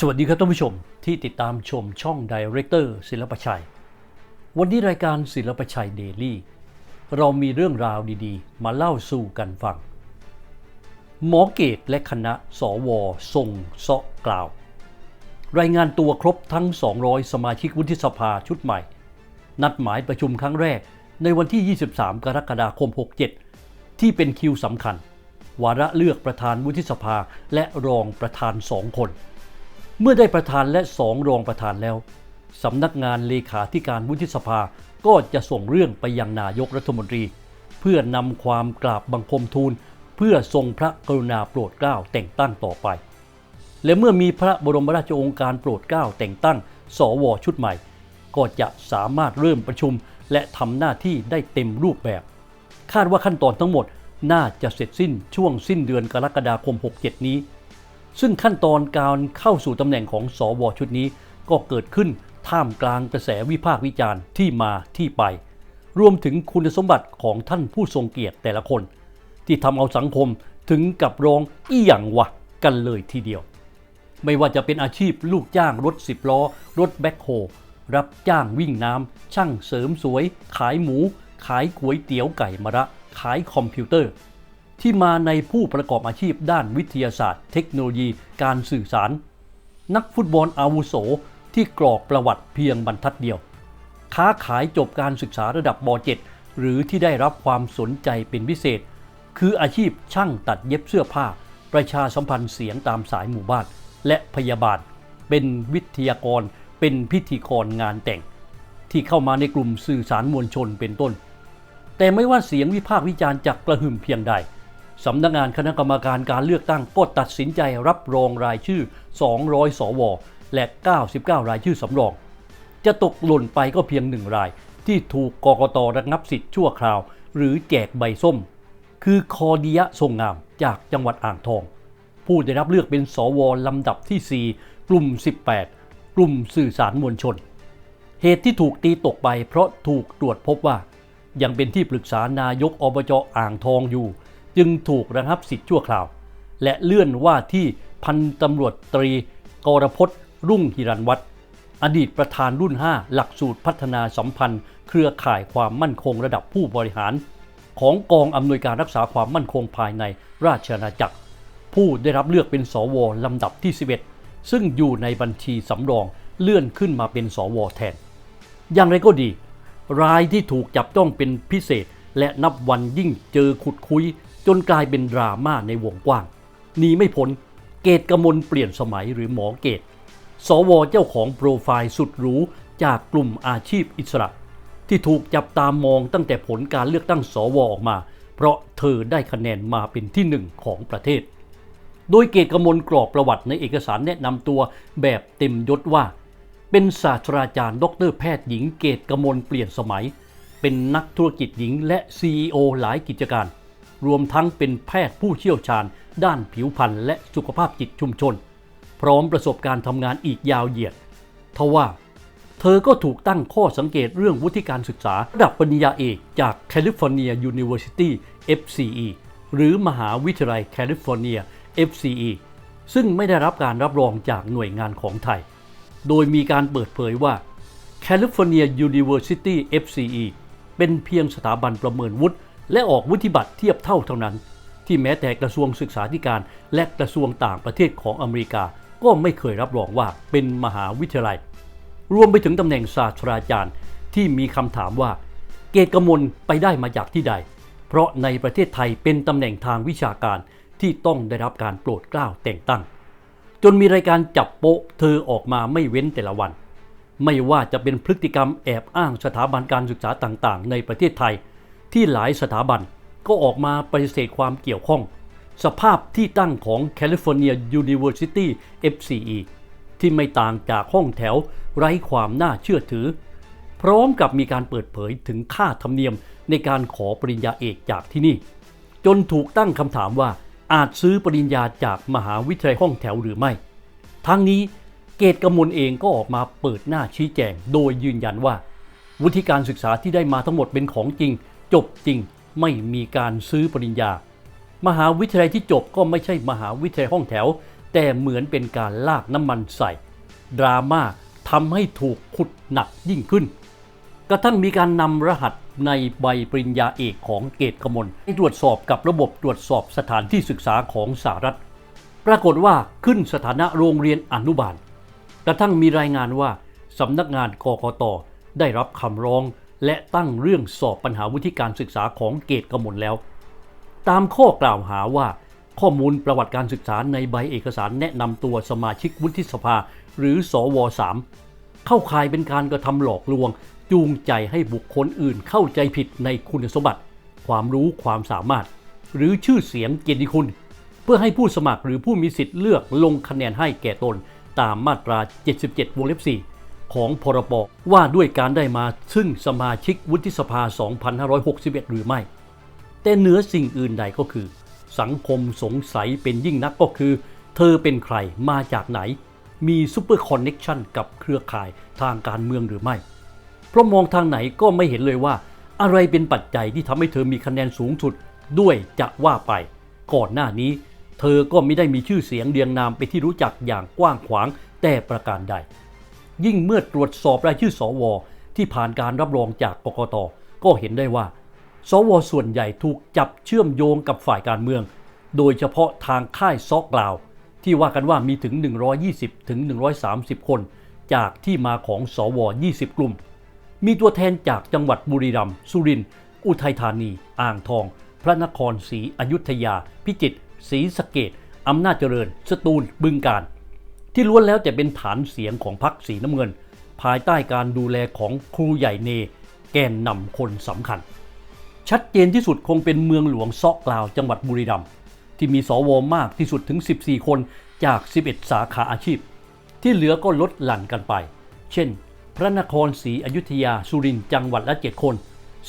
สวัสดีครับท่านผู้ชมที่ติดตามชมช่องดีเรคเตอร์ศิลปชัย วันนี้รายการศิลปชัยเดลี่เรามีเรื่องราวดีๆ มาเล่าสู่กันฟัง หมอเกตและคณะสวทรงเสาะกล่าว รายงานตัวครบทั้ง 200 สมาชิกวุฒิสภาชุดใหม่ นัดหมายประชุมครั้งแรกในวันที่ 23 กรกฎาคม 67 ที่เป็นคิวสำคัญ วาระเลือกประธานวุฒิสภาและรองประธานสองคน เมื่อได้ประธานและสองรองประธานแล้วสำนักงานเลขาธิการวุฒิสภาก็จะส่งเรื่องไปยังนายกรัฐมนตรี เพื่อนำความกราบบังคมทูล เพื่อทรงพระกรุณาโปรดเกล้าแต่งตั้งต่อไป และเมื่อมีพระบรมราชโองการโปรดเกล้าแต่งตั้ง สวชุดใหม่ ก็จะสามารถเริ่มประชุม และทำหน้าที่ได้เต็มรูปแบบ คาดว่าขั้นตอนทั้งหมดน่าจะเสร็จสิ้นช่วงสิ้นเดือนกรกฎาคม 67 นี้ ซึ่งขั้นตอนการเข้าสู่ตำแหน่งของสวชุดนี้ ก็เกิดขึ้นท่ามกลางกระแสวิพากษ์วิจารณ์ที่มาที่ไป รวมถึงคุณสมบัติของท่านผู้ทรงเกียรติแต่ละคน ที่ทำเอาสังคมถึงกับร้องอีหยังวะกันเลยทีเดียว ไม่ว่าจะเป็นอาชีพลูกจ้างรถสิบล้อ รถแบ็คโฮรับจ้างวิ่งน้ำช่างเสริมสวย ขายหมู ขายก๋วยเตี๋ยวไก่มะระ ขายคอมพิวเตอร์ ที่มาในผู้ประกอบอาชีพด้านวิทยาศาสตร์ เทคโนโลยี การสื่อสาร นักฟุตบอลอาวุโสที่กรอกประวัติเพียงบรรทัดเดียว ค้าขายจบการศึกษาระดับบ7หรือที่ได้รับความสนใจเป็นพิเศษ คืออาชีพช่างตัดเย็บเสื้อผ้า ประชาสัมพันธ์เสียงตามสายหมู่บ้าน และพยาบาล เป็นวิทยากร เป็นพิธีกรงานแต่ง ที่เข้ามาในกลุ่มสื่อสารมวลชนเป็นต้น แต่ไม่ว่าเสียงวิพากษ์วิจารณ์จะกระหึ่มเพียงใด สำนักงานคณะกรรมการการเลือกตั้งก็ตัดสินใจรับรองรายชื่อ 200 สว และ 99 รายชื่อสำรอง จะตกหล่นไปก็เพียงหนึ่งราย ที่ถูกกกตระงับสิทธิ์ชั่วคราว หรือแจกใบส้ม คือคอดิยะทรงงามจากจังหวัดอ่างทอง ผู้ได้รับเลือกเป็นสวลำดับที่ 4 กลุ่ม 18 กลุ่มสื่อสารมวลชน เหตุที่ถูกตีตกไปเพราะถูกตรวจพบว่า ยังเป็นที่ปรึกษานายกอบจอ่างทองอยู่ จึงถูกระงับสิทธิ์ชั่วคราว และเลื่อนว่าที่พันตำรวจตรีกรพจน์รุ่งหิรันวัฒน์อดีตประธานรุ่น 5 หลักสูตรพัฒนาสัมพันธ์ เครือข่ายความมั่นคงระดับผู้บริหาร ของกองอำนวยการรักษาความมั่นคงภายในราชอาณาจักร ผู้ได้รับเลือกเป็นสวลำดับที่ 11 ซึ่งอยู่ในบัญชีสำรองเลื่อนขึ้นมาเป็นสวแทน อย่างไรก็ดี รายที่ถูกจับต้องเป็นพิเศษและนับวันยิ่งเจอขุดคุย จนกลายเป็นดราม่าในวงกว้างหนีไม่พ้นเกตกมลเปลี่ยนสมัยหรือหมอเกต สวเจ้าของโปรไฟล์สุดหรูจากกลุ่มอาชีพอิสระ ที่ถูกจับตามองตั้งแต่ผลการเลือกตั้งสวออกมา เพราะเธอได้คะแนนมาเป็นที่หนึ่งของประเทศ โดยเกตกมลกรอกประวัติในเอกสารแนะนำตัวแบบเต็มยศว่า เป็นศาสตราจารย์ ดรแพทย์หญิงเกตกมลเปลี่ยนสมัย เป็นนักธุรกิจหญิงและ CEO หลายกิจการ รวมทั้งเป็นแพทย์ผู้เชี่ยวชาญ ด้านผิวพรรณและสุขภาพจิตชุมชน พร้อมประสบการณ์ทำงานอีกยาวเหยียด ทว่า เธอก็ถูกตั้งข้อสังเกตเรื่องวุฒิการศึกษา ระดับปริญญาเอกจากแคลิฟอร์เนีย University FCE หรือมหาวิทยาลัยแคลิฟอร์เนีย FCE ซึ่งไม่ได้รับการรับรองจากหน่วยงานของไทย โดยมีการเปิดเผยว่า California University FCE เป็นเพียงสถาบันประเมินวุฒิ และออกวุฒิบัตรเทียบเท่าเท่านั้น ที่แม้แต่กระทรวงศึกษาธิการและกระทรวงต่างประเทศของอเมริกา ก็ไม่เคยรับรองว่าเป็นมหาวิทยาลัย รวมไปถึงตำแหน่งศาสตราจารย์ที่มีคำถามว่า เกตกมลไปได้มาจากที่ใด เพราะในประเทศไทยเป็นตำแหน่งทางวิชาการที่ต้องได้รับการโปรดเกล้าแต่งตั้ง จนมีรายการจับโปะเธอออกมาไม่เว้นแต่ละวัน ไม่ว่าจะเป็นพฤติกรรมแอบอ้างสถาบันการศึกษาต่างๆ ในประเทศไทย ที่หลายสถาบันก็ออกมาปฏิเสธความเกี่ยวข้อง สภาพที่ตั้งของ California University FCE ที่ไม่ต่างจากห้องแถวไร้ความน่าเชื่อถือ พร้อมกับมีการเปิดเผยถึงค่าธรรมเนียมในการขอปริญญาเอกจากที่นี่ จนถูกตั้งคำถามว่าอาจซื้อปริญญาจากมหาวิทยาลัยห้องแถวหรือไม่ ทั้งนี้เกตกมลเองก็ออกมาเปิดหน้าชี้แจง โดยยืนยันว่า วุฒิการศึกษาที่ได้มาทั้งหมดเป็นของจริง จบจริงไม่มีการซื้อปริญญา มหาวิทยาลัยที่จบก็ไม่ใช่มหาวิทยาลัยห้องแถว แต่เหมือนเป็นการลากน้ำมันใส่ ดราม่าทำให้ถูกขุดหนักยิ่งขึ้น กระทั่งมีการนำรหัสในใบปริญญาเอกของเกตกมลให้ตรวจสอบกับระบบตรวจสอบสถานที่ศึกษาของสหรัฐ ปรากฏว่าขึ้นสถานะโรงเรียนอนุบาล กระทั่งมีรายงานว่าสำนักงานกกตได้รับคำร้อง และตั้งเรื่องสอบปัญหาวุฒิการศึกษาของเกตกมลแล้ว ตามข้อกล่าวหาว่า ข้อมูลประวัติการศึกษาในใบเอกสารแนะนำตัวสมาชิกวุฒิสภา หรือสว3เข้าข่ายเป็นการกระทำหลอกลวง จูงใจให้บุคคลอื่นเข้าใจผิดในคุณสมบัติ ความรู้ความสามารถ หรือชื่อเสียงเกียรติคุณ เพื่อให้ผู้สมัครหรือผู้มีสิทธิ์เลือกลงคะแนนให้แก่ตนตามมาตรา 77 วงเล็บ 4 ของพรบว่าด้วยการได้มาซึ่งสมาชิกวุฒิสภา 2561 หรือไม่ แต่เหนือสิ่งอื่นใดก็คือ สังคมสงสัยเป็นยิ่งนักก็คือ เธอเป็นใครมาจากไหน มีซูเปอร์คอนเน็ชันกับเครือข่ายทางการเมืองหรือไม่ เพราะมองทางไหนก็ไม่เห็นเลยว่า อะไรเป็นปัจจัยที่ทำให้เธอมีคะแนนสูงสุดด้วยจะว่าไป ก่อนหน้านี้ เธอก็ไม่ได้มีชื่อเสียงเรียงนามไปที่รู้จักอย่างกว้างขวางแต่ประการใด ยิ่งเมื่อตรวจสอบรายชื่อสว ที่ผ่านการรับรองจากกกต ก็เห็นได้ว่า สวส่วนใหญ่ถูกจับเชื่อมโยงกับฝ่ายการเมือง โดยเฉพาะทางค่ายซอกกล่าว ที่ว่ากันว่ามีถึง 120 ถึง 130 คน จากที่มาของสว 20 กลุ่ม มีตัวแทนจากจังหวัดบุรีรัมย์สุรินทร์อุทัยธานี อ่างทอง พระนครศรีอยุธยา พิจิตรศรีสะเกดอำนาจเจริญ สตูลบึงกาฬ ที่ล้วนแล้วแต่เป็นฐานเสียงของพรรคสีน้ำเงิน ภายใต้การดูแลของครูใหญ่เน แกนนำคนสำคัญ ชัดเจนที่สุดคงเป็นเมืองหลวงซอกกล่าวจังหวัดบุรีรัมย์ที่มีสวมากที่สุดถึง 14 คนจาก 11 สาขาอาชีพ ที่เหลือก็ลดหลั่นกันไป เช่น พระนครศรีอยุธยาสุรินทร์จังหวัดละ 7 คน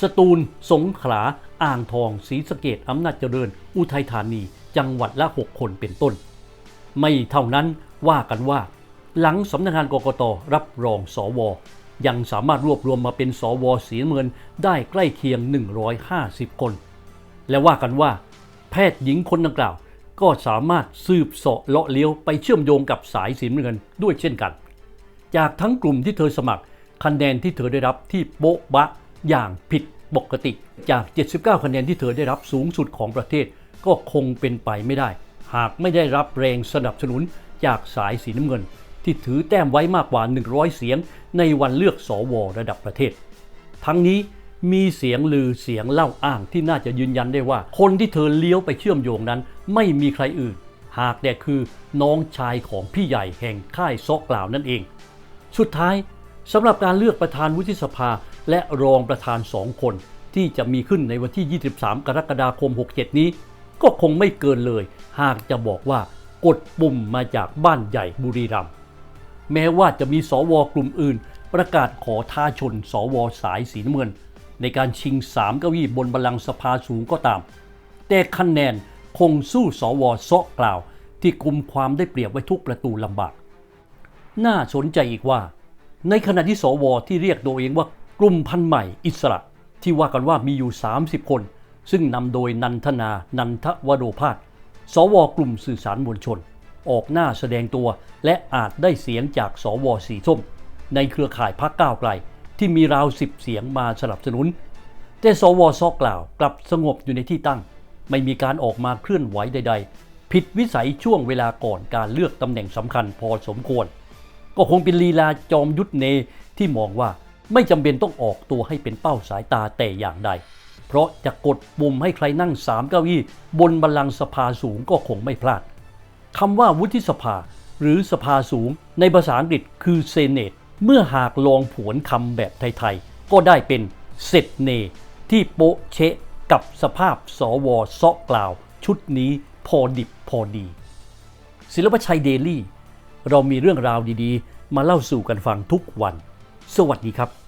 สตูล สงขลา อ่างทอง ศรีสะเกดอำนาจเจริญ อุทัยธานี จังหวัดละ 6 คนเป็นต้น ไม่เท่านั้น ว่ากันว่า หลังสำนักงานกกตรับรองสว ยังสามารถรวบรวมมาเป็นสวสีน้ำเงินได้ใกล้เคียง 150 คน และว่ากันว่า แพทย์หญิงคนดังกล่าว ก็สามารถสืบเสาะเลาะเลี้ยวไปเชื่อมโยงกับสายสีเงินด้วยเช่นกัน จากทั้งกลุ่มที่เธอสมัครคะแนนที่เธอได้รับที่โบ๊ะบะอย่างผิดปกติจาก 79 คะแนนที่เธอได้รับสูงสุดของประเทศ ก็คงเป็นไปไม่ได้ หากไม่ได้รับแรงสนับสนุน จากสายสีน้ำเงิน ที่ถือแต้มไว้มากกว่า 100 เสียงในวันเลือกสวระดับประเทศ ทั้งนี้มีเสียงลือเสียงเล่าอ้างที่น่าจะยืนยันได้ว่า คนที่เธอเลี้ยวไปเชื่อมโยงนั้น ไม่มีใครอื่น หากแต่คือน้องชายของพี่ใหญ่แห่งค่ายซอกกล่าวนั่นเอง สุดท้ายสำหรับการเลือกประธานวุฒิสภาและรองประธานสองคน ที่จะมีขึ้นในวันที่ 23 กรกฎาคม 67 นี้ ก็คงไม่เกินเลย หากจะบอกว่า กดปุ่มมาจากบ้านใหญ่บุรีรัมย์แม้ว่าจะมีสวกลุ่มอื่น ประกาศขอท้าชน สวสายสีน้ำเงิน ในการชิงสามเก้าอี้บนบัลลังก์สภาสูงก็ตาม แต่คะแนนคงสู้สวเซาะกล่าว ที่กุมความได้เปรียบไว้ทุกประตูลำบาก น่าสนใจอีกว่า ในขณะที่สวที่เรียกตัวเองว่ากลุ่มพันใหม่อิสระ ที่ว่ากันว่ามีอยู่ 30 คน ซึ่งนำโดยนันทนา นันทวโรพาส สวกลุ่มสื่อสารมวลชน ออกหน้าแสดงตัว และอาจได้เสียงจากสวสีส้ม ในเครือข่ายพรรคก้าวไกล ที่มีราวสิบเสียงมาสนับสนุน แต่สวซอกกล่าวกลับสงบอยู่ในที่ตั้ง ไม่มีการออกมาเคลื่อนไหวใด ๆ ผิดวิสัยช่วงเวลาก่อนการเลือกตำแหน่งสำคัญพอสมควร ก็คงเป็นลีลาจอมยุทธเนที่มองว่าไม่จำเป็นต้องออกตัวให้เป็นเป้าสายตาแต่อย่างใด เพราะจะกดปุ่มให้ใครนั่งสามเก้าอี้บนบัลลังก์สภาสูงก็คงไม่พลาดคำว่าวุฒิสภา หรือสภาสูง ในภาษาอังกฤษคือเซเนตเมื่อหากลองผวนคำแบบไทยๆ ก็ได้เป็นเซตเน ที่โปะเชะกับสภาพสวเซาะกล่าว ชุดนี้พอดิบพอดี ศิลปชัยเดลี่ เรามีเรื่องราวดีๆ มาเล่าสู่กันฟังทุกวัน สวัสดีครับ